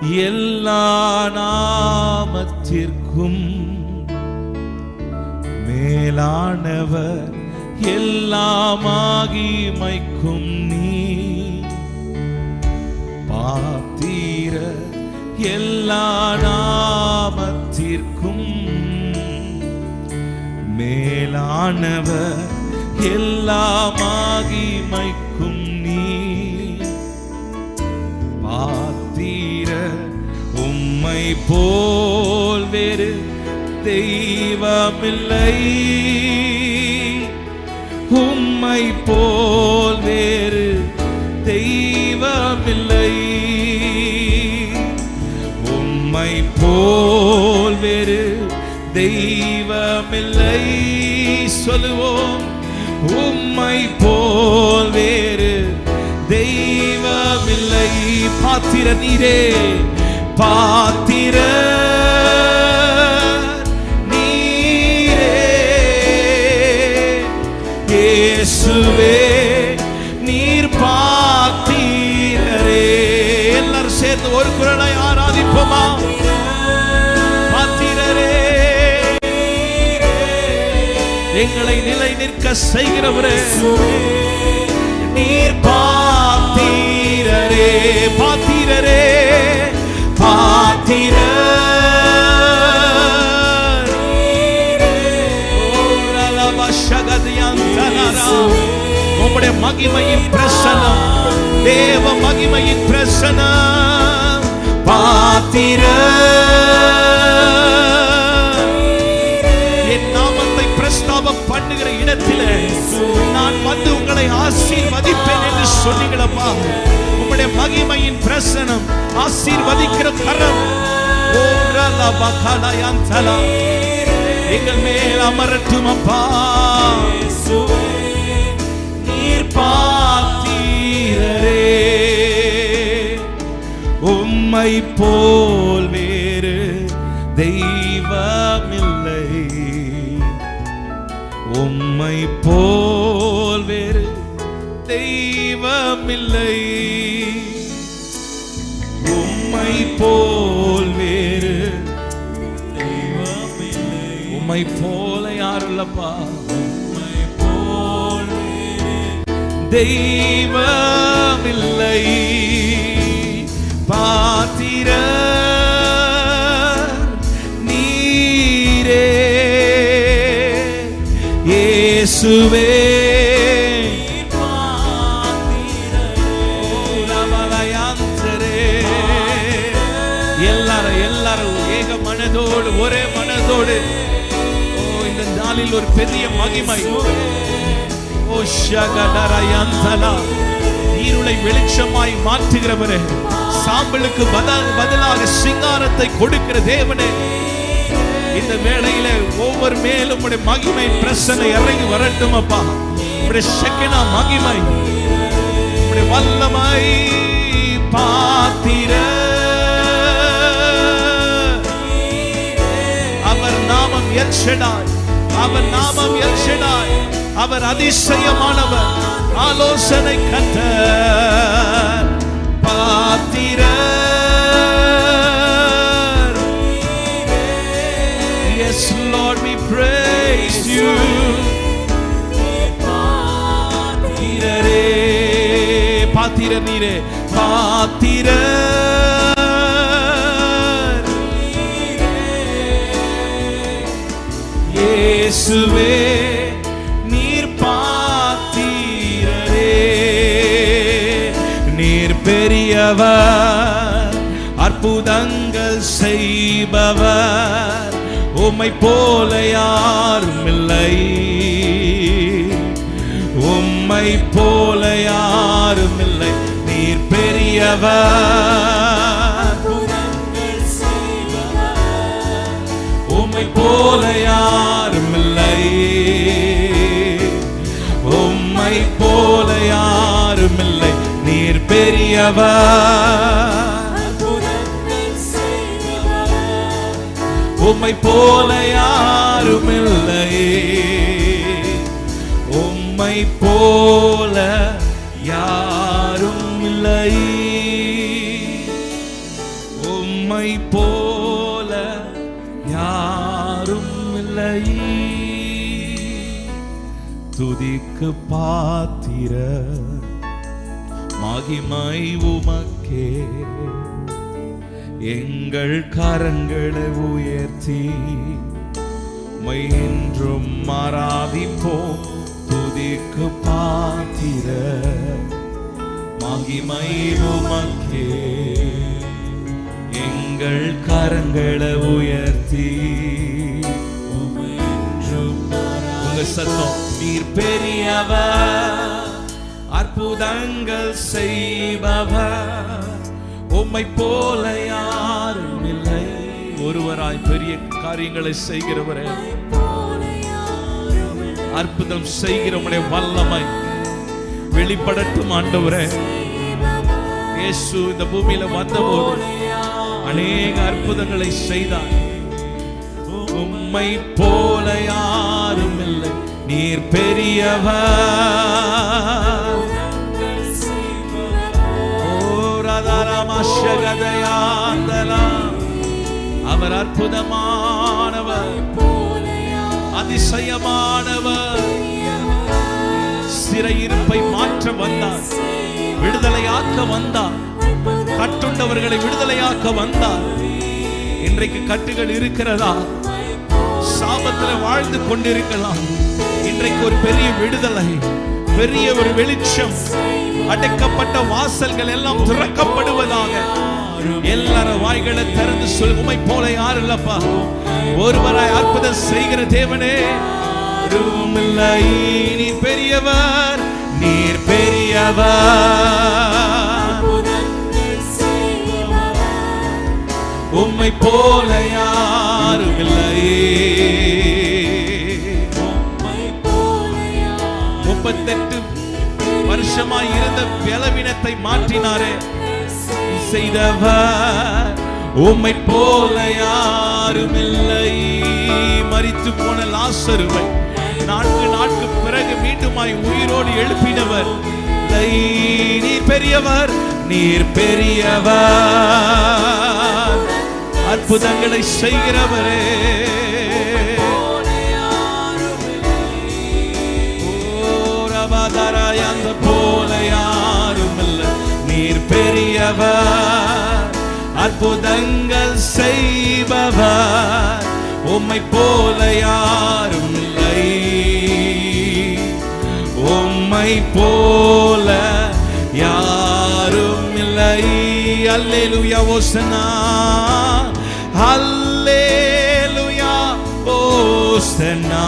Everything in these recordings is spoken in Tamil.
எல்லா நாமத்திற்கும் மேலானவர் எல்லாமாகிமைக்கும் நீ பாத்தீர எல்லா நாமத்திற்கும் மேலானவர் எல்லா போல் வேறு தெய்வமில்லை. உம்மை போல் வேறு தெய்வமில்லை. உம்மை போல் வேறு தெய்வமில்லை. சொல்லுவோம் உம்மை போல் வேறு தெய்வமில்லை. பாத்திர நீரே பாத்திர நீரே. இயேசுவே நீர் பாத்தீரரே. எல்லாரும் சேர்ந்து ஒரு குரலை ஆராதிப்போமா? பாத்தீரரே எங்களை நிலை நிற்க செய்கிறவரே. நீர் பாத்தீரரே பாத்திரரே. பாத்தீர உம்முடைய மகிமையின் பிரசனம் தேவ மகிமையின் பிரசனம் பாத்திர என் நாமத்தை பிரஸ்தாபம் பண்ணுகிற இடத்தில் நான் வந்து உங்களை ஆசீர்வதிப்பேன் என்று சொன்னீங்களப்பா. உம்முடைய மகிமையின் பிரசனம் ஆசீர்வதிக்கிற கரம். எங்கள் மேல் அமரட்டும் அப்பா. நீர் பார்த்தீரரே உம்மை போல் வேறு தெய்வமில்லை. உம்மை போல் வேறு தெய்வமில்லை. உம்மை போல் வேறு உம்மை போல யாருள்ளப்பா? உம்மை போல் தெய்வமில்லை. பாத்திர நீரே இயேசுவே. ஒரே மனதோடு. ஓ இந்த நாளில் ஒரு பெரிய மகிமை. ஓ ஷகடரயந்தலா இருளை வெளிச்சமாய் மாற்றுகிறவரே சாம்பலுக்கு பதிலாக சிங்காரத்தை கொடுக்கிற தேவனே. இந்த வேளையில ஒவ்வொரு மேலும் உடைய மகிமை பிரசனை இறங்கி வரட்டும் அப்பா உடைய செக்கினா மகிமை உடைய வல்லம எல்ஷடாய் அவர் நாமம் எல்ஷடாய் அவர் அதிசயமானவர். ஆலோசனை கத்த பாத்திர Yes, Lord, we praise you. பாத்திரரே பாத்திர நீரே பாத்திர பெரியவர் அற்புதங்கள் செய்பவர். உம்மை போல யாரும் இல்லை உம்மை போல யாரும் இல்லை நீர் பெரியவர். உம்மை போல யார் பெரியவர் உம்மை போல யாரும் இல்லை உம்மை போல யாரும் இல்லை உம்மை போல யாரும் இல்லை துதிக்கு பாத்திர மகிமை உமக்கே. எங்கள் கரங்களை உயர்த்தி மை என்றும் மாறாதிப்போம் துதிக்கு பாத்திர. மகிமை உமக்கே. எங்கள் கரங்களை உயர்த்தி உம்மை என்றும் உங்க சத்தம். நீர் பெரியவர். அற்புதங்கள் செய்பவர் உம்மை போல யாரும் இல்லை. ஒருவராய் பெரிய காரியங்களை செய்கிறவரே. அற்புதம் செய்கிறவனுடைய வல்லமை. வெளிப்படட்டும் ஆண்டவரே. இயேசு இந்த பூமியில வந்தபோது அநேக அற்புதங்களை செய்தார். உம்மை போல யாரும் இல்லை. நீர் பெரியவர். அவர் அற்புதமானவர். அதிசயமானவர். சிறையிருப்பை மாற்ற வந்தார். விடுதலையாக்க வந்தார். கட்டுண்டவர்களை விடுதலையாக்க வந்தார். இன்றைக்கு கட்டுகள் இருக்கிறதா? சாபத்தில் வாழ்ந்து கொண்டிருக்கலாம். இன்றைக்கு ஒரு பெரிய விடுதலை பெரிய ஒரு வெளிச்சம். அடைக்கப்பட்ட வாசல்கள் எல்லாம் திறக்கப்படுவதாக. எல்லாரும் வாய்களை திறந்து சொல் உமை போல யார் இல்லப்பா ஒருவராய் அற்புதம் செய்கிற தேவனே. இல்லை நீர் பெரியவர். நீர் பெரியவர் உம்மை போல யாரும் இல்லை முப்பத்தெட்டு வருஷமாய் இருந்த பலவீனத்தை மாற்றினாரே. செய்தவர். உம்மை போல யாரும் இல்லை மறித்து போன லாசருவை நான்கு நாட்கு பிறகு மீண்டுமாய் உயிரோடு எழுப்பினவர். நீர் பெரியவர் நீர் பெரியவர். அற்புதங்களை செய்கிறவரே. அற்புதங்கள் செய்பவர். உம்மை போல யாரும் இல்லை. உம்மை போல யாரும் இல்லை. அல்லேலுயா ஓசனா அல்லேலுயா ஓசனா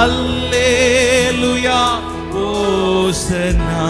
அல்லேலுயா ஓசனா